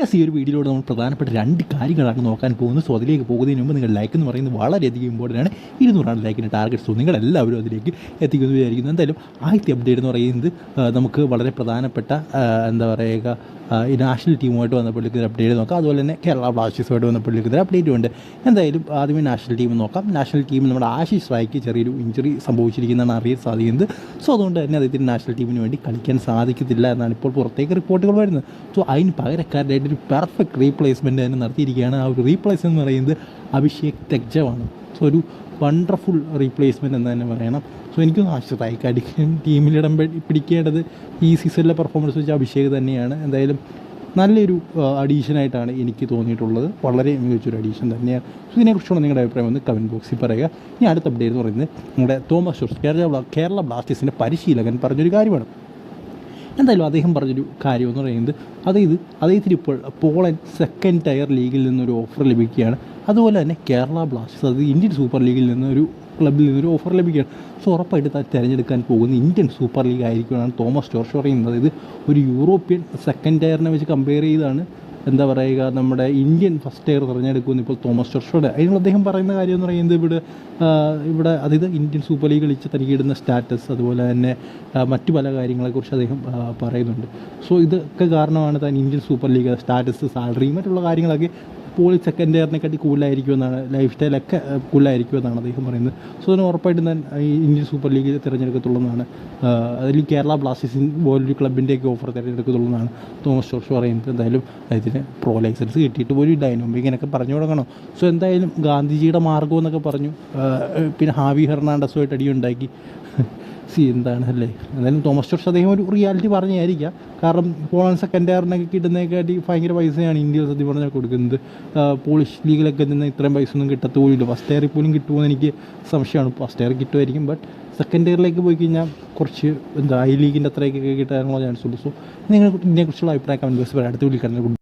Yes ഈ ഒരു വീഡിയോയിലൂടെ നമ്മൾ പ്രധാനപ്പെട്ട രണ്ട് കാര്യങ്ങളാണ് നോക്കാൻ പോകുന്നത്. സോ അതിലേക്ക് പോകുന്നതിന് മുമ്പ് നിങ്ങൾ ലൈക്ക് എന്ന് പറയുന്നത് വളരെയധികം ഇമ്പോർട്ടന്റ് ആണ്. ഇരുന്നൂറാണ് ലൈക്കിന്റെ ടാർഗറ്റ് സോ നിങ്ങളെല്ലാവരും അതിലേക്ക് എത്തിക്കുന്നു വിചാരിക്കുന്നു. എന്തായാലും ആദ്യത്തെ അപ്ഡേറ്റ് എന്ന് പറയുന്നത് നമുക്ക് വളരെ പ്രധാനപ്പെട്ട എന്താ പറയുക ഈ നാഷണൽ ടീമുമായിട്ട് വന്നപ്പോഴേക്കും അപ്ഡേറ്റ് നോക്കാം. അതുപോലെ തന്നെ കേരള ബ്ലാസ്റ്റേഴ്സുമായിട്ട് ബന്ധപ്പെട്ടിരിക്കുന്ന അപ്ഡേറ്റ് ഉണ്ട്. എന്തായാലും ആദ്യമേ നാഷണൽ ടീം നോക്കാം. നാഷണൽ ടീമിൽ നമ്മുടെ ആശിഷ് റായ്ക്ക് ചെറിയൊരു ഇഞ്ചുറി സംഭവിച്ചിരിക്കുന്നതാണ് അറിയാൻ സാധിക്കുന്നത്. സോ അതുകൊണ്ട് തന്നെ അദ്ദേഹത്തിന് നാഷണൽ ടീമിന് വേണ്ടി കളിക്കാൻ സാധിക്കത്തില്ല എന്നാണ് ഇപ്പോൾ പുറത്തേക്ക് റിപ്പോർട്ടുകൾ വരുന്നത്. സോ അതിന് പകരക്കാരനായിട്ട് ഒരു പെർഫെക്റ്റ് റീപ്ലേസ്മെന്റ് തന്നെ നടത്തിയിരിക്കുകയാണ്. ആ ഒരു റീപ്ലേസ് എന്ന് പറയുന്നത് അഭിഷേക് തെഗ്ജവാണ്. സോ ഒരു വണ്ടർഫുൾ റീപ്ലേസ്മെന്റ് എന്ന് തന്നെ പറയണം. സോ എനിക്ക് ആശ്രയിക്ക് അടിക്കാൻ ടീമിലിടം പിടിക്കേണ്ടത് ഈ സീസണിലെ പെർഫോമൻസ് വെച്ച് അഭിഷേക് തന്നെയാണ്. എന്തായാലും നല്ലൊരു അഡീഷനായിട്ടാണ് എനിക്ക് തോന്നിയിട്ടുള്ളത്. വളരെ മികച്ചൊരു അഡീഷൻ തന്നെയാണ്. സോ ഇതിനെക്കുറിച്ചുള്ള നിങ്ങളുടെ അഭിപ്രായം ഒന്ന് കമന്റ് ബോക്സിൽ പറയുക. ഇനി അടുത്ത അപ്ഡേറ്റ് എന്ന് പറയുന്നത് നമ്മുടെ തോമസ് ജോർജ് കേരള കേരള ബ്ലാസ്റ്റേഴ്സിന്റെ പരിശീലകൻ പറഞ്ഞൊരു കാര്യമാണ്. എന്തായാലും അദ്ദേഹം പറഞ്ഞൊരു കാര്യമെന്ന് പറയുന്നത് അതായത് അദ്ദേഹത്തിന് ഇപ്പോൾ പോളണ്ട് സെക്കൻഡ് ടയർ ലീഗിൽ നിന്നൊരു ഓഫർ ലഭിക്കുകയാണ്. അതുപോലെ തന്നെ കേരള ബ്ലാസ്റ്റേഴ്സ് അത് ഇന്ത്യൻ സൂപ്പർ ലീഗിൽ നിന്നൊരു ക്ലബിൽ നിന്നൊരു ഓഫർ ലഭിക്കുകയാണ്. സോ ഉറപ്പായിട്ട് താൻ തിരഞ്ഞെടുക്കാൻ പോകുന്ന ഇന്ത്യൻ സൂപ്പർ ലീഗ് ആയിരിക്കുമെന്നാണ് തോമസ് ജോർജ് പറയുന്നത്. അതായത് ഒരു യൂറോപ്യൻ സെക്കൻഡ് ടയറിനെ വെച്ച് കമ്പയർ ചെയ്താണ് എന്താ പറയുക നമ്മുടെ ഇന്ത്യൻ ഫസ്റ്റ് ടയർ തിരഞ്ഞെടുക്കുമെന്ന് ഇപ്പോൾ തോമസ് ജോർഷോട് അതിനുള്ള അദ്ദേഹം പറയുന്ന കാര്യം എന്ന് പറയുന്നത് ഇവിടെ ഇവിടെ അതായത് ഇന്ത്യൻ സൂപ്പർ ലീഗ് കളിച്ച് തനിക്ക് ഇടുന്ന സ്റ്റാറ്റസ് അതുപോലെ തന്നെ മറ്റു പല കാര്യങ്ങളെക്കുറിച്ച് അദ്ദേഹം പറയുന്നുണ്ട്. സോ ഇതൊക്കെ കാരണമാണ് താൻ Indian Super League status salary മറ്റുള്ള കാര്യങ്ങളൊക്കെ ഇപ്പോൾ സെക്കൻഡ് ഇയറിനെക്കാട്ടി കൂളായിരിക്കുമെന്നാണ് ലൈഫ് സ്റ്റൈലൊക്കെ കൂളായിരിക്കുമെന്നാണ് അദ്ദേഹം പറയുന്നത്. സോ അതിന് ഉറപ്പായിട്ടും ഞാൻ ഇന്ത്യൻ സൂപ്പർ ലീഗ് തിരഞ്ഞെടുക്കത്തുള്ളൂ എന്നാണ് അതിൽ കേരള ബ്ലാസ്റ്റേഴ്സിൻ പോലൊരു ക്ലബിന്റെയൊക്കെ ഓഫർ തിരഞ്ഞെടുക്കത്തുള്ളൂ എന്നാണ് തോമസ് ജോർജ് പറയുന്നത്. എന്തായാലും അതിന് പ്രോ ലൈസൻസ് കിട്ടിയിട്ട് പോലും ഇല്ലായിരുന്നു ഇങ്ങനെയൊക്കെ പറഞ്ഞു തുടങ്ങണം. സോ എന്തായാലും ഗാന്ധിജിയുടെ മാർഗം എന്നൊക്കെ പറഞ്ഞു പിന്നെ ഹാവി ഹെർണാണ്ടസുമായിട്ട് അടിയുണ്ടാക്കി. സി എന്താണ് അല്ലേ എന്തായാലും തോമസ് ജോർജ് അദ്ദേഹം ഒരു റിയാലിറ്റി പറഞ്ഞായിരിക്കാം. കാരണം പോളണ്ട് സെക്കൻഡ് ഇയറിനൊക്കെ കിട്ടുന്നതിനെക്കാട്ടി ഭയങ്കര പൈസയാണ് ഇന്ത്യയിൽ സത്യം പറഞ്ഞാൽ കൊടുക്കുന്നത്. പോളിഷ് ലീഗിലൊക്കെ നിന്ന് ഇത്രയും പൈസ ഒന്നും കിട്ടത്തുപോലില്ല ഫസ്റ്റ് ഇയറിൽ പോലും കിട്ടുമോ എനിക്ക് സംശയമാണ്. ഫസ്റ്റ് ഇയർ കിട്ടുമായിരിക്കും ബട്ട് സെക്കൻഡ് ഇയറിലേക്ക് പോയി കഴിഞ്ഞാൽ കുറച്ച് എന്താ ഐ ലീഗിന്റെ അത്രയൊക്കെ കിട്ടാനുള്ള ചാൻസ് ഉള്ളൂ. സോ നിങ്ങൾ ഇതിനെക്കുറിച്ചുള്ള അഭിപ്രായം കമന്റ് ബോക്സ് പറയാം. അടുത്ത വിളിക്കാൻ